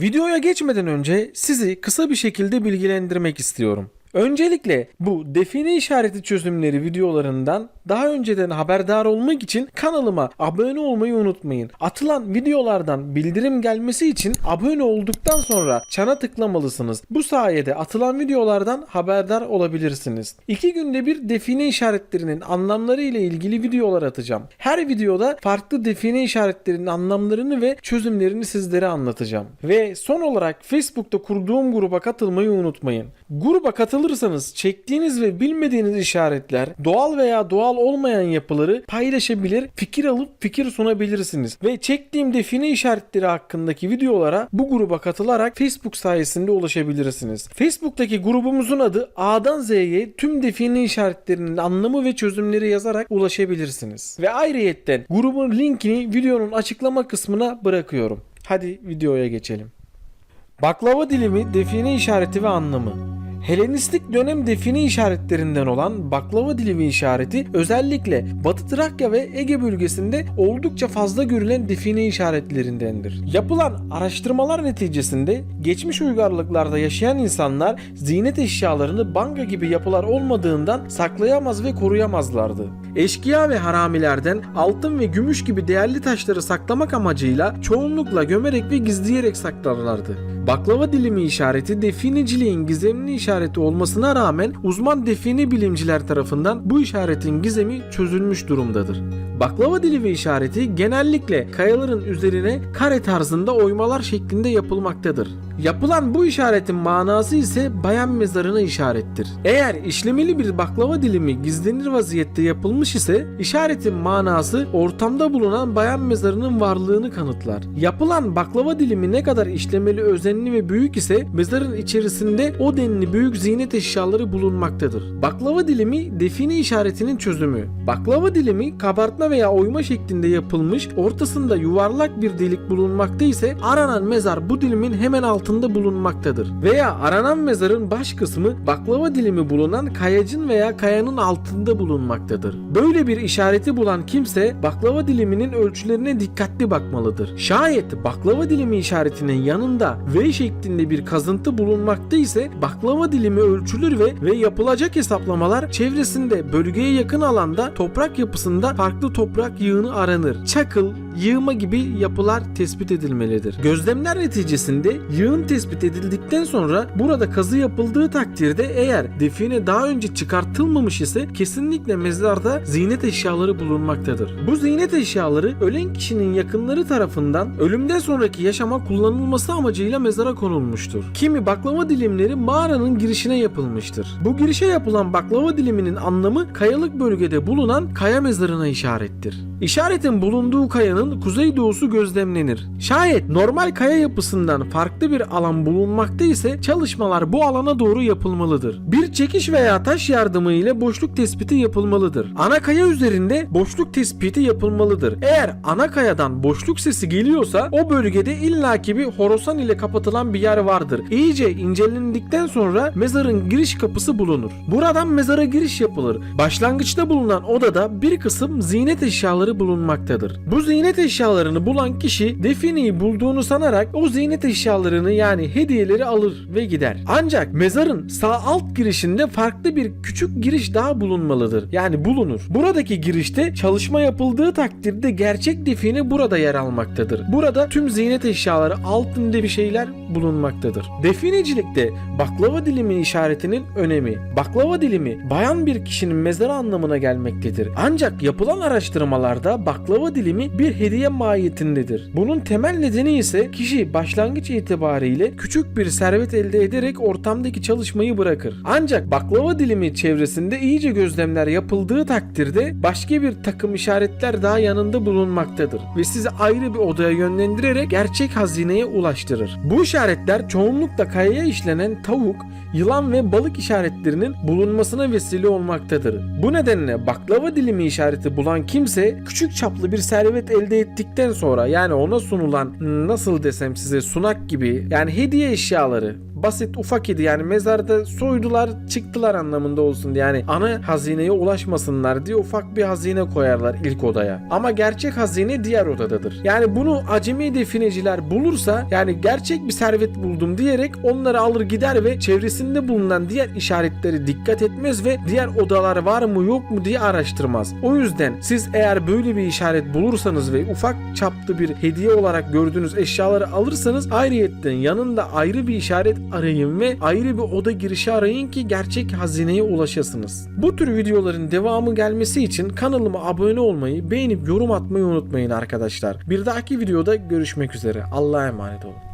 Videoya geçmeden önce sizi kısa bir şekilde bilgilendirmek istiyorum. Öncelikle bu define işareti çözümleri videolarından daha önceden haberdar olmak için kanalıma abone olmayı unutmayın. Atılan videolardan bildirim gelmesi için abone olduktan sonra çana tıklamalısınız. Bu sayede atılan videolardan haberdar olabilirsiniz. İki günde bir define işaretlerinin anlamları ile ilgili videolar atacağım. Her videoda farklı define işaretlerinin anlamlarını ve çözümlerini sizlere anlatacağım. Ve son olarak Facebook'ta kurduğum gruba katılmayı unutmayın. Gruba katılırsanız çektiğiniz ve bilmediğiniz işaretler, doğal veya doğal olmayan yapıları paylaşabilir, fikir alıp fikir sunabilirsiniz. Ve çektiğim define işaretleri hakkındaki videolara bu gruba katılarak Facebook sayesinde ulaşabilirsiniz. Facebook'taki grubumuzun adı A'dan Z'ye tüm define işaretlerinin anlamı ve çözümleri yazarak ulaşabilirsiniz. Ve ayrıyetten grubun linkini videonun açıklama kısmına bırakıyorum. Hadi videoya geçelim. Baklava dilimi define işareti ve anlamı. Helenistik dönem define işaretlerinden olan baklava dilimi işareti özellikle Batı Trakya ve Ege bölgesinde oldukça fazla görülen define işaretlerindendir. Yapılan araştırmalar neticesinde geçmiş uygarlıklarda yaşayan insanlar ziynet eşyalarını banga gibi yapılar olmadığından saklayamaz ve koruyamazlardı. Eşkıya ve haramilerden altın ve gümüş gibi değerli taşları saklamak amacıyla çoğunlukla gömerek ve gizleyerek saklarlardı. Baklava dilimi işareti defineciliğin gizemli işareti olmasına rağmen uzman define bilimciler tarafından bu işaretin gizemi çözülmüş durumdadır. Baklava dilimi işareti genellikle kayaların üzerine kare tarzında oymalar şeklinde yapılmaktadır. Yapılan bu işaretin manası ise bayan mezarına işarettir. Eğer işlemeli bir baklava dilimi gizlenir vaziyette yapılmış ise işaretin manası ortamda bulunan bayan mezarının varlığını kanıtlar. Yapılan baklava dilimi ne kadar işlemeli, özenli ve büyük ise mezarın içerisinde o denli büyük ziynet eşyaları bulunmaktadır. Baklava dilimi define işaretinin çözümü. Baklava dilimi kabartma veya oyma şeklinde yapılmış, ortasında yuvarlak bir delik bulunmakta ise aranan mezar bu dilimin hemen altında bulunmaktadır. Veya aranan mezarın baş kısmı baklava dilimi bulunan kayacın veya kayanın altında bulunmaktadır. Böyle bir işareti bulan kimse baklava diliminin ölçülerine dikkatli bakmalıdır. Şayet baklava dilimi işaretinin yanında V şeklinde bir kazıntı bulunmakta ise baklava dilimi ölçülür ve ve yapılacak hesaplamalar çevresinde bölgeye yakın alanda toprak yapısında farklı toprak yığını aranır. Çakıl, yığma gibi yapılar tespit edilmelidir. Gözlemler neticesinde yığın tespit edildikten sonra burada kazı yapıldığı takdirde eğer define daha önce çıkartılmamış ise kesinlikle mezarda ziynet eşyaları bulunmaktadır. Bu ziynet eşyaları ölen kişinin yakınları tarafından ölümden sonraki yaşama kullanılması amacıyla mezara konulmuştur. Kimi baklava dilimleri mağaranın girişine yapılmıştır. Bu girişe yapılan baklava diliminin anlamı kayalık bölgede bulunan kaya mezarına işarettir. İşaretin bulunduğu kayanın kuzeydoğusu gözlemlenir. Şayet normal kaya yapısından farklı bir alan bulunmakta ise çalışmalar bu alana doğru yapılmalıdır. Bir çekiş veya taş yardımı ile boşluk tespiti yapılmalıdır. Ana kaya üzerinde boşluk tespiti yapılmalıdır. Eğer ana kayadan boşluk sesi geliyorsa o bölgede illaki bir horosan ile kapatılan bir yer vardır. İyice incelendikten sonra mezarın giriş kapısı bulunur. Buradan mezara giriş yapılır. Başlangıçta bulunan odada bir kısım ziynet eşyaları bulunmaktadır. Bu ziynet eşyalarını bulan kişi defineyi bulduğunu sanarak o ziynet eşyalarını yani hediyeleri alır ve gider. Ancak mezarın sağ alt girişinde farklı bir küçük giriş daha bulunmalıdır. Yani bulunur. Buradaki girişte çalışma yapıldığı takdirde gerçek define burada yer almaktadır. Burada tüm ziynet eşyaları altında bir şeyler bulunmaktadır. Definecilikte baklava dilimi işaretinin önemi. Baklava dilimi bayan bir kişinin mezarı anlamına gelmektedir. Ancak yapılan araştırmalarda baklava dilimi bir hediye mahiyetindedir. Bunun temel nedeni ise kişi başlangıç itibariyle küçük bir servet elde ederek ortamdaki çalışmayı bırakır. Ancak baklava dilimi çevresinde iyice gözlemler yapıldığı takdirde başka bir takım işaretler daha yanında bulunmaktadır ve sizi ayrı bir odaya yönlendirerek gerçek hazineye ulaştırır. Bu işaretler çoğunlukla kayaya işlenen tavuk, yılan ve balık işaretlerinin bulunmasına vesile olmaktadır. Bu nedenle baklava dilimi işareti bulan kimse küçük çaplı bir servet elde ettikten sonra yani ona sunulan nasıl desem size sunak gibi yani hediye eşyaları basit ufak idi yani mezarda soydular çıktılar anlamında olsun diye. yani ana hazineye ulaşmasınlar diye ufak bir hazine koyarlar ilk odaya. Ama gerçek hazine diğer odadadır. Yani bunu acemi defineciler bulursa yani gerçek bir servet buldum diyerek onları alır gider ve çevresinde bulunan diğer işaretleri dikkat etmez ve diğer odalar var mı yok mu diye araştırmaz. O yüzden siz eğer böyle bir işaret bulursanız ve ufak çaplı bir hediye olarak gördüğünüz eşyaları alırsanız ayrıyetten yanında ayrı bir işaret arayın ve ayrı bir oda girişi arayın ki gerçek hazineye ulaşasınız. Bu tür videoların devamı gelmesi için kanalıma abone olmayı, beğenip yorum atmayı unutmayın arkadaşlar. Bir dahaki videoda görüşmek üzere. Allah'a emanet olun.